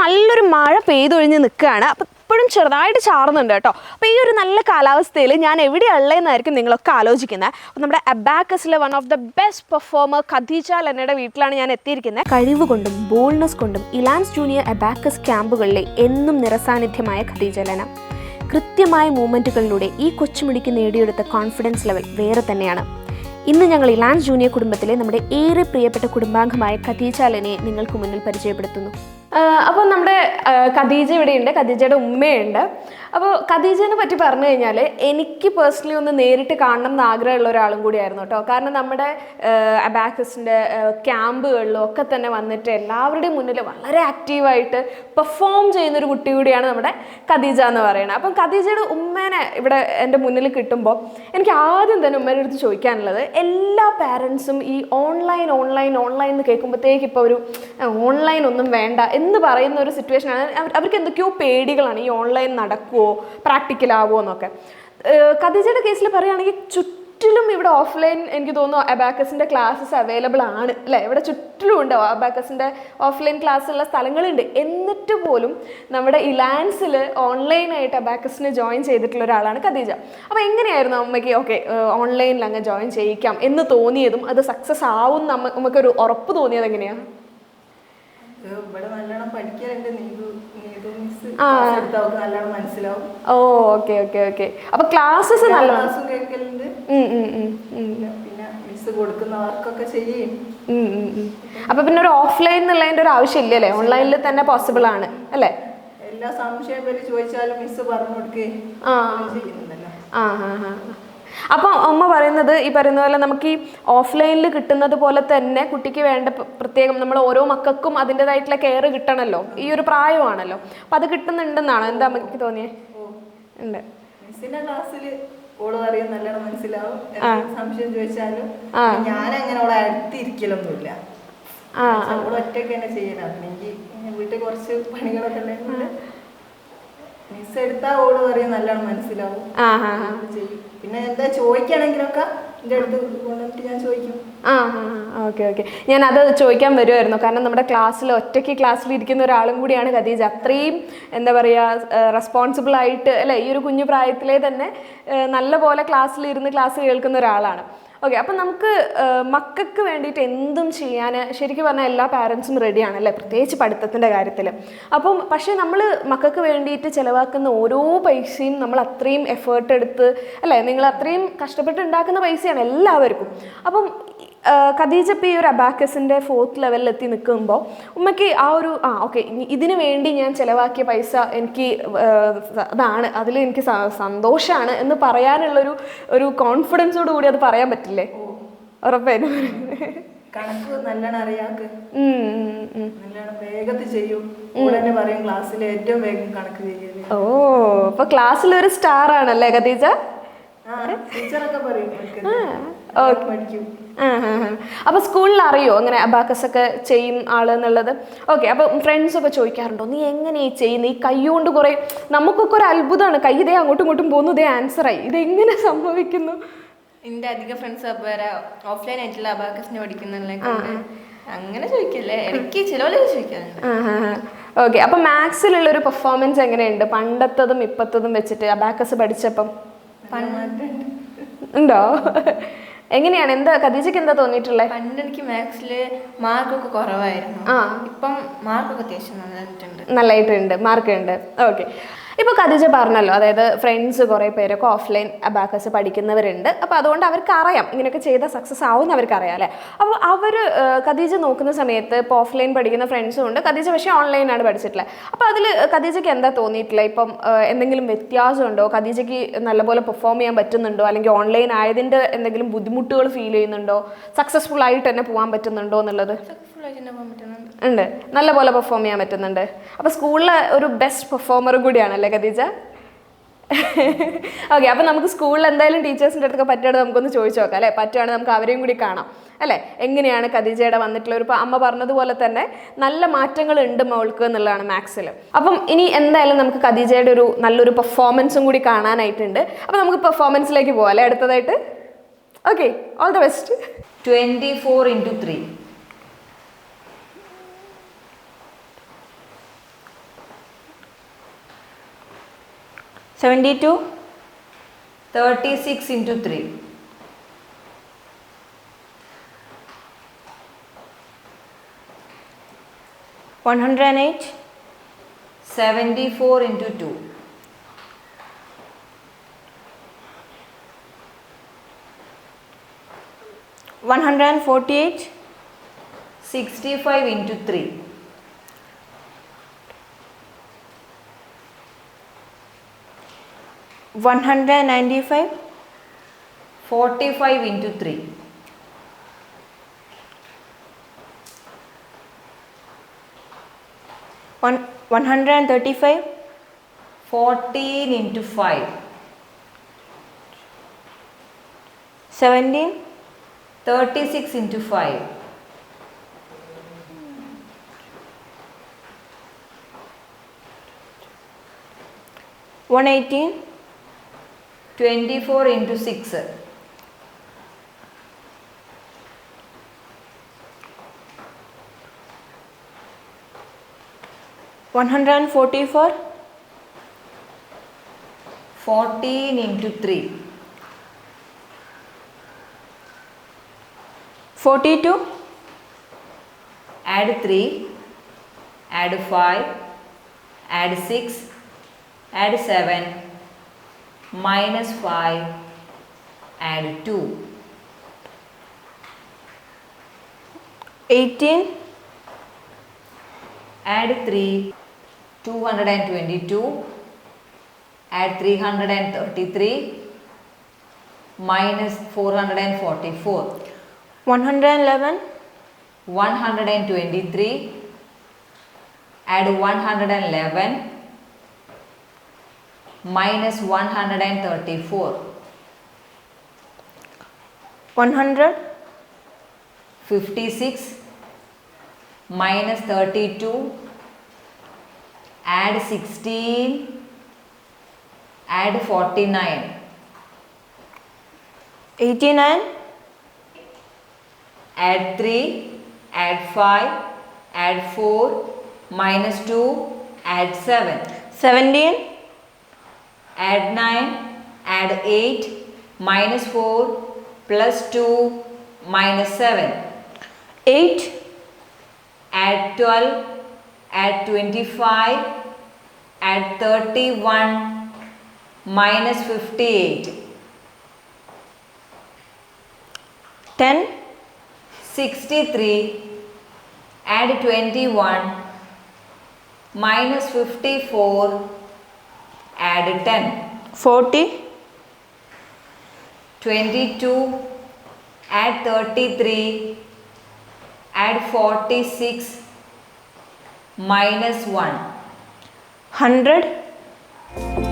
നല്ലൊരു മഴ പെയ്തൊഴിഞ്ഞ് നിൽക്കുകയാണ്. അപ്പം ഇപ്പോഴും ചെറുതായിട്ട് ചാറുന്നുണ്ട് കേട്ടോ. അപ്പോൾ ഈ ഒരു നല്ല കാലാവസ്ഥയിൽ ഞാൻ എവിടെയുള്ളതെന്നായിരിക്കും നിങ്ങളൊക്കെ ആലോചിക്കുന്നത്. അപ്പോൾ നമ്മുടെ അബാക്കസിലെ one of the best performer Khadeeja ലെന്നയുടെ വീട്ടിലാണ് ഞാൻ എത്തിയിരിക്കുന്നത്. കഴിവ് കൊണ്ടും ബോൾനെസ് കൊണ്ടും ഇലാൻസ് ജൂനിയർ അബാക്കസ് ക്യാമ്പുകളിലെ എന്നും നിറസാന്നിധ്യമായ ഖദീജ ലെന. കൃത്യമായ മൂവ്മെന്റുകളിലൂടെ ഈ കൊച്ചുമിടിക്ക് നേടിയെടുത്ത കോൺഫിഡൻസ് ലെവൽ വേറെ തന്നെയാണ്. ഇന്ന് ഞങ്ങൾ ഇലാൻസ് ജൂനിയർ കുടുംബത്തിലെ നമ്മുടെ ഏറെ പ്രിയപ്പെട്ട കുടുംബാംഗമായ ഖദീജ ലെനയെ നിങ്ങൾക്ക് മുന്നിൽ പരിചയപ്പെടുത്തുന്നു. അപ്പോൾ നമ്മുടെ ഖദീജ ഇവിടെയുണ്ട്. ഖദീജയുടെ ഉമ്മയുണ്ട്. അപ്പോൾ ഖദീജനെ പറ്റി പറഞ്ഞു കഴിഞ്ഞാൽ എനിക്ക് പേഴ്സണലി ഒന്ന് നേരിട്ട് കാണണം എന്ന് ആഗ്രഹമുള്ള ഒരാളും കൂടിയായിരുന്നു കേട്ടോ. കാരണം നമ്മുടെ അബാക്കസിന്റെ ക്യാമ്പുകളിലും ഒക്കെ തന്നെ വന്നിട്ട് എല്ലാവരുടെയും മുന്നിൽ വളരെ ആക്റ്റീവായിട്ട് പെർഫോം ചെയ്യുന്നൊരു കുട്ടി കൂടിയാണ് നമ്മുടെ ഖദീജ എന്ന് പറയുന്നത്. അപ്പം ഖദീജയുടെ ഉമ്മേനെ ഇവിടെ എന്റെ മുന്നിൽ കിട്ടുമ്പോൾ എനിക്ക് ആദ്യം തന്നെ ഉമ്മേന്റെ അടുത്ത് ചോദിക്കാനുള്ളത് എല്ലാ പാരൻസും ഈ ഓൺലൈൻ ഓൺലൈൻ ഓൺലൈൻ എന്ന് കേൾക്കുമ്പോഴത്തേക്ക് ഇപ്പോൾ ഒരു ഓൺലൈൻ ഒന്നും വേണ്ട എന്ന് പറയുന്ന ഒരു സിറ്റുവേഷൻ ആണ്. അവർക്ക് എന്തൊക്കെയോ പേടികളാണ് ഈ ഓൺലൈൻ നടക്കുമോ പ്രാക്ടിക്കൽ ആവുമോ എന്നൊക്കെ. കദീജയുടെ കേസിൽ പറയുകയാണെങ്കിൽ ചുറ്റിലും ഇവിടെ ഓഫ്ലൈൻ എനിക്ക് തോന്നുന്നു അബാക്കസിന്റെ ക്ലാസ്സസ് അവൈലബിൾ ആണ് അല്ലേ? ഇവിടെ ചുറ്റിലും ഉണ്ട് അബാക്കസിന്റെ ഓഫ്ലൈൻ ക്ലാസ് ഉള്ള സ്ഥലങ്ങളുണ്ട്. എന്നിട്ട് പോലും നമ്മുടെ ഇലാൻസിൽ ഓൺലൈനായിട്ട് അബാക്കസിന് ജോയിൻ ചെയ്തിട്ടുള്ള ഒരാളാണ് കദീജ അപ്പോൾ എങ്ങനെയായിരുന്നു അമ്മയ്ക്ക് ഓക്കെ ഓൺലൈനിൽ അങ്ങ് ജോയിൻ ചെയ്യിക്കാം എന്ന് തോന്നിയതും അത് സക്സസ് ആവും നമ്മ നമുക്കൊരു ഉറപ്പ് തോന്നിയത് എങ്ങനെയാണ് ഇവിടെ നല്ലോണം പഠിക്കാറുണ്ട്. നീതു നീതു മിസ് ആ. എടുത്ത് അവർക്ക് നല്ലോണം മനസ്സിലാവും. Oh okay okay okay. അപ്പൊ ക്ലാസ്സസ് നല്ല ക്ലാസ്സും കേൾക്കലുണ്ട്. പിന്നെ- മിസ് കൊടുക്കുന്ന വർക്കൊക്കെ ചെയ്യും. അപ്പൊ പിന്നെ ഒരു ഓഫ്ലൈൻ എന്നുള്ളതിന്റെ ഒരു ആവശ്യമില്ല അല്ലേ ഓൺലൈനിൽ തന്നെ പോസിബിൾ ആണ് അല്ലേ? എല്ലാ സംശയം പേര് ചോദിച്ചാലും മിസ് പറഞ്ഞു കൊടുക്കുകയും ആ ആ ആ. അപ്പോൾ അമ്മ പറയുന്നത് ഈ പറയുന്ന പോലെ നമുക്ക് ഈ ഓഫ്ലൈനിൽ കിട്ടുന്നത് പോലെ തന്നെ കുട്ടിക്ക് വേണ്ട പ്ര- പ്രത്യേകം നമ്മൾ ഓരോ മക്കൾക്കും അതിന്റെതായിട്ടുള്ള കെയർ കിട്ടണമല്ലോ ഈ ഒരു പ്രായമാണല്ലോ. അപ്പം അത് കിട്ടുന്നുണ്ടെന്നാണ്? എന്താ അമ്മയ്ക്ക് തോന്നിയേ? ഉണ്ട്. ക്ലാസ്സിൽ ഓൾ പറയും നല്ലോണം മനസ്സിലാവും. സംശയം ചോദിച്ചാലും ഞാൻ അങ്ങനെ ഓളെ അടുത്തിരിക്കലൊന്നുമില്ല. ആ ഓൾ ഒറ്റയ്ക്ക് തന്നെ ചെയ്യലാണ് എനിക്ക് വീട്ടിൽ കുറച്ച് പണികളൊക്കെ ഉണ്ടെങ്കിൽ മിസ് എടുത്താൽ ഓൾ പറയും നല്ലോണം മനസ്സിലാവും. ആ ആ ആ. ചെയ്യും. പിന്നെ എന്താ ചോദിക്കുകയാണെങ്കിലൊക്കെ എന്റെ അടുത്ത് കൊണ്ടുവന്നിട്ട് ഞാൻ ചോദിക്കും. ആ ഓക്കെ ഓക്കെ. ഞാൻ അത് ചോദിക്കാൻ വരുമായിരുന്നു കാരണം നമ്മുടെ ക്ലാസ്സിൽ ഒറ്റയ്ക്ക് ക്ലാസ്സിൽ ഇരിക്കുന്ന ഒരാളും കൂടിയാണ് ഖദീജ. അത്രയും എന്താ പറയുക റെസ്പോൺസിബിൾ ആയിട്ട് അല്ലേ ഈ ഒരു കുഞ്ഞു പ്രായത്തിലെ തന്നെ നല്ല പോലെ ക്ലാസ്സിൽ ഇരുന്ന് ക്ലാസ് കേൾക്കുന്ന ഒരാളാണ്. ഓക്കെ അപ്പം നമുക്ക് മക്കൾക്ക് വേണ്ടിയിട്ട് എന്തും ചെയ്യാൻ ശരിക്കും പറഞ്ഞാൽ എല്ലാ പാരൻസും റെഡിയാണ് അല്ലേ? പ്രത്യേകിച്ച് പഠിത്തത്തിന്റെ കാര്യത്തിൽ അപ്പം പക്ഷേ നമ്മൾ മക്കൾക്ക് വേണ്ടിയിട്ട് ചിലവാക്കുന്ന ഓരോ പൈസയും നമ്മൾ അത്രയും എഫേർട്ട് എടുത്ത് അല്ലേ? നിങ്ങൾ അത്രയും കഷ്ടപ്പെട്ട് ഉണ്ടാക്കുന്ന പൈസയാണ് എല്ലാവർക്കും. അപ്പം ഖദീജ പി ഒരു അബാക്കസിന്റെ ഫോർത്ത് ലെവലിൽ എത്തി നിൽക്കുമ്പോൾ ഉമ്മയ്ക്ക് ആ ഒരു ആ ഓക്കെ ഇതിനു വേണ്ടി ഞാൻ ചിലവാക്കിയ പൈസ എനിക്ക് അതാണ്. അതിൽ എനിക്ക് സന്തോഷമാണ് എന്ന് പറയാനുള്ളൊരു ഒരു കോൺഫിഡൻസോട് കൂടി അത് പറയാൻ പറ്റില്ലേ? ഉറപ്പായിരുന്നു കണക്ക് നല്ലോണം അറിയാക്ക്. നല്ലോണം വേഗത്തിൽ ചെയ്യും. പറയും ക്ലാസ്സിൽ ഏറ്റവും വേഗം കണക്ക് ഓ അപ്പോൾ ക്ലാസ്സിലൊരു സ്റ്റാർ ആണല്ലേ ഖദീജ? ടീച്ചറൊക്കെ പറയും "ഓൾക്ക് ഓക്കെ പഠിക്കും. അപ്പോൾ സ്കൂളിൽ അറിയോ അങ്ങനെ അബാക്കസ് ഒക്കെ ചെയ്യും ആൾ എന്നുള്ളത്? ഓക്കെ അപ്പൊ ഫ്രണ്ട്സ് ഒക്കെ ചോദിക്കാറുണ്ടോ? നീ എങ്ങനെ ഈ ചെയ്യുന്നത് ഈ കൈ കുറെ നമുക്കൊക്കെ ഒരു അത്ഭുതമാണ് കൈ ഇതേ അങ്ങോട്ടും ഇങ്ങോട്ടും പോകുന്നു ഇതേ ആൻസറായി ഇതെങ്ങനെ സംഭവിക്കുന്നു? എന്റെ അധികം ഫ്രണ്ട്സ് വേറെ ഓഫ്ലൈൻ ആയിട്ടുള്ള അബാക്കസിനെ പഠിക്കുന്നല്ലേ അങ്ങനെ ചോദിക്കല്ലേ? എനിക്ക് ചിലവരൊക്കെ ചോദിക്കാറുണ്ട്. ഓക്കെ അപ്പൊ മാത്സിലുള്ള ഒരു പെർഫോമൻസ് എങ്ങനെയുണ്ട്? പണ്ടത്തതും ഇപ്പത്തതും വെച്ചിട്ട് അബാക്കസ് പഠിച്ചപ്പം? ഉണ്ടോ? എങ്ങനെയാണ്? എന്താ ഖദീജയ്ക്ക് എന്താ തോന്നിയിട്ടുള്ളത് പണ്ട് എനിക്ക് മാത്സിൽ മാർക്കൊക്കെ കുറവായിരുന്നു. ആ. ഇപ്പം മാർക്കൊക്കെ അത്യാവശ്യം നന്നായിട്ടുണ്ട്. നല്ലതായിട്ടുണ്ട് മാർക്ക് ഉണ്ട് ഓക്കെ. ഇപ്പോൾ കദിജ പറഞ്ഞല്ലോ അതായത് ഫ്രണ്ട്സ് കുറേ പേരൊക്കെ ഓഫ്ലൈൻ അബാക്കസ് പഠിക്കുന്നവരുണ്ട്. അപ്പോൾ അതുകൊണ്ട് അവർക്ക് അറിയാം ഇങ്ങനെയൊക്കെ ചെയ്ത സക്സസ് ആവും അവർക്ക് അറിയാം അല്ലേ അപ്പോൾ അവർ കദീജ നോക്കുന്ന സമയത്ത് ഇപ്പോൾ ഓഫ്ലൈൻ പഠിക്കുന്ന ഫ്രണ്ട്സും ഉണ്ട്. കദീജ പക്ഷേ ഓൺലൈനാണ് പഠിച്ചിട്ടുള്ളത്. അപ്പോൾ അതിൽ കദീജയ്ക്ക് എന്താ തോന്നിയിട്ടില്ല ഇപ്പം എന്തെങ്കിലും വ്യത്യാസമുണ്ടോ? കദീജയ്ക്ക് നല്ലപോലെ പെർഫോം ചെയ്യാൻ പറ്റുന്നുണ്ടോ? അല്ലെങ്കിൽ ഓൺലൈൻ ആയതിന്റെ എന്തെങ്കിലും ബുദ്ധിമുട്ടുകൾ ഫീൽ ചെയ്യുന്നുണ്ടോ? സക്സസ്ഫുൾ ആയിട്ട് തന്നെ പോകാൻ പറ്റുന്നുണ്ടോ എന്നുള്ളത്? ഉണ്ട്. നല്ലപോലെ പെർഫോം ചെയ്യാൻ പറ്റുന്നുണ്ട്. അപ്പോൾ സ്കൂളിലെ ഒരു ബെസ്റ്റ് പെർഫോമർ കൂടിയാണല്ലേ ഖദീജ? ഓക്കെ അപ്പോൾ നമുക്ക് സ്കൂളിൽ എന്തായാലും ടീച്ചേഴ്സിന്റെ അടുത്തൊക്കെ പറ്റുകയാണെങ്കിൽ നമുക്കൊന്ന് ചോദിച്ചു നോക്കാം അല്ലേ? പറ്റുകയാണെങ്കിൽ നമുക്ക് അവരെയും കൂടി കാണാം അല്ലേ? എങ്ങനെയാണ് ഖദീജയുടെ വന്നിട്ടുള്ള ഒരു അമ്മ പറഞ്ഞതുപോലെ തന്നെ നല്ല മാറ്റങ്ങൾ ഉണ്ട് മോൾക്ക് എന്നുള്ളതാണ് മാത്സിൽ അപ്പം ഇനി എന്തായാലും നമുക്ക് ഖദീജയുടെ ഒരു നല്ലൊരു പെർഫോമൻസും കൂടി കാണാനായിട്ടുണ്ട്. അപ്പോൾ നമുക്ക് പെർഫോമൻസിലേക്ക് പോകാം അല്ലേ അടുത്തതായിട്ട്? Okay all the best 24 into 3. 72 36 into 3 108 74 into 2 148 65 into 3 195 45 into 3 One, 135 14 into 5 17 36 into 5 118 24 into 6 144 14 into 3 42 add 3 add 5 add 6 add 7 minus 5 add 2 18 add 3 222 add 333 minus 444 111 123 add 111 minus 134 100 56 minus 32 add 16 add 49 89 add 3 add 5 add 4 minus 2 add 7 17 add 9 add 8 minus 4 plus 2 minus 7 8 add 12 add 25 add 31 minus 58 10 63 add 21 minus 54 add 10 40 22 add 33 add 46 minus 1 100